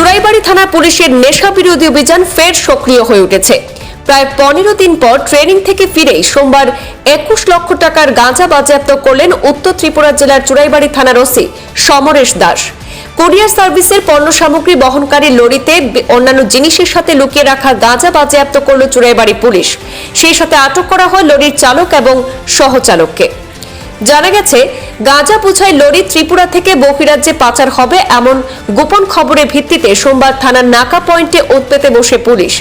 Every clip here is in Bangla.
থানা পুলিশের নেশা বিরোধী অভিযান ফের সক্রিয় হয়ে উঠেছে। প্রায় পনেরো দিন পর ট্রেনিং থেকে ফিরে সোমবার একুশ লক্ষ টাকার গাঁজা বাজেয়াপ্ত করলেন উত্তর ত্রিপুরা জেলার চুরাইবাড়ি থানার ওসি সমরেশ দাস। কোরিয়ার সার্ভিসের পণ্য সামগ্রী বহনকারী লরিতে অন্যান্য জিনিসের সাথে লুকিয়ে রাখা গাঁজা বাজেয়াপ্ত করল চুরাইবাড়ি পুলিশ। সেই সাথে আটক করা হয় লরির চালক এবং সহচালককে। জানা গেছে গাঁজা বোঝাই লরি ত্রিপুরা থেকে বহিরাজ্যে পাচার হবে এমন গোপন খবরের ভিত্তিতে সোমবার থানার নাকা পয়েন্টে উৎপেতে বসে পুলিশ।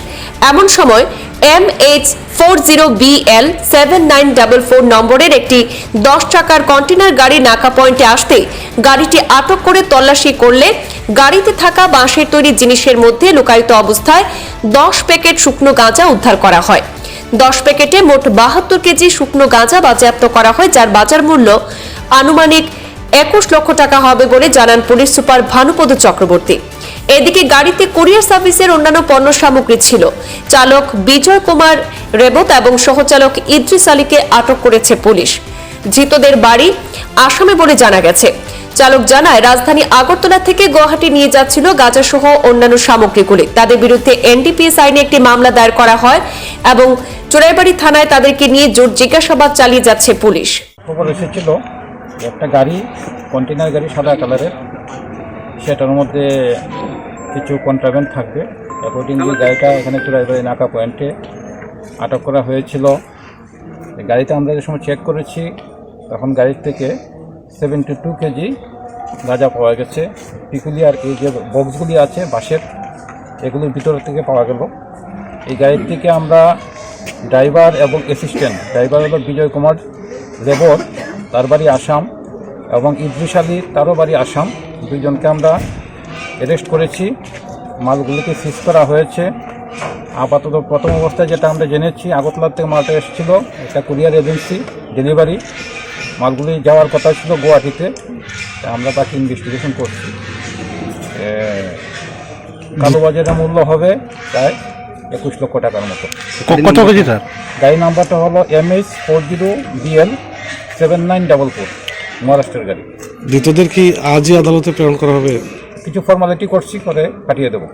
এমন সময় M H four zero BL seven nine double four নম্বরের একটি দশ চাকার কন্টেনার গাড়ি নাকা পয়েন্টে আসতে গাড়িটি আটক করে তল্লাশি করলে গাড়িতে থাকা বাঁশের তৈরি জিনিসের মধ্যে লুকায়িত অবস্থায় দশ প্যাকেট শুকনো গাঁজা উদ্ধার করা হয়। দশ প্যাকেটে মোট বাহাত্তর কেজি শুকনো গাঁজা বাজেয়াপ্ত করা হয়, যার বাজার মূল্য আনুমানিক একুশ লক্ষ টাকা হবে বলে জানান পুলিশ সুপার ভানুপদ চক্রবর্তী। এদিকে গাড়িতে কুরিয়ার সার্ভিসের অন্যান্য পণ্য সামগ্রী ছিল। চালক বিজয় কুমার রেবত এবং সহচালক ইদ্রিস আলীকে আটক করেছে পুলিশ। ধৃতদের বাড়ি আসামে বলে জানা গেছে। চালক জানায়, রাজধানী আগরতলা থেকে গুয়াহাটি নিয়ে যাচ্ছিল গাঁজা সহ অন্যান্য সামগ্রীগুলি। তাদের বিরুদ্ধে এনডিপিএস আইনে একটি মামলা দায়ের করা হয় এবং চোরাইবাড়ি থানায় তাদেরকে নিয়ে জোর জিজ্ঞাসাবাদ চালিয়ে যাচ্ছে পুলিশ। খবর এসেছিল একটা গাড়ি কন্টেনার গাড়ি সাদা কালারের সেটার মধ্যে কিছু কন্ট্রাভেন্ট থাকবে। অ্যাকর্ডিংলি গাড়িটা এখানে চুরাইবাড়ি নাকা পয়েন্টে আটক করা হয়েছিল গাড়িটা আমরা যে সময় চেক করেছি, তখন গাড়ির থেকে সেভেন্টি টু কেজি গাঁজা পাওয়া গেছে। পিকুলিয়ার এই যে বক্সগুলি আছে, বাঁশের, এগুলোর ভিতর থেকে পাওয়া গেল। এই গাড়ির থেকে আমরা ড্রাইভার এবং অ্যাসিস্ট্যান্ট ড্রাইভার হলো বিজয় কুমার লেবর তার বাড়ি আসাম, এবং ইদ্রিস আলী, তারও বাড়ি আসাম। দুইজনকে আমরা অ্যারেস্ট করেছি। মালগুলিকে সিজ করা হয়েছে। আপাতত প্রথম অবস্থায় যেটা আমরা জেনেছি আগরতলা থেকে মালটা এসেছিল, এটা কুরিয়ার এজেন্সি ডেলিভারি মালগুলি যাওয়ার কথা ছিল গুয়াহাটিতে। আমরা তাকে ইনভেস্টিগেশন করছি। কালোবাজারের মূল্য হবে প্রায় একুশ লক্ষ টাকার মতো। কত কেজি স্যার গাড়ি নাম্বারটা হলো M H four zero BL seven nine double four মহারাষ্ট্রের গাড়ি। ধৃতদের কি আজই আদালতে প্রেরণ করা হবে? কিছু ফর্মালিটি করছি করে পাঠিয়ে দেবো।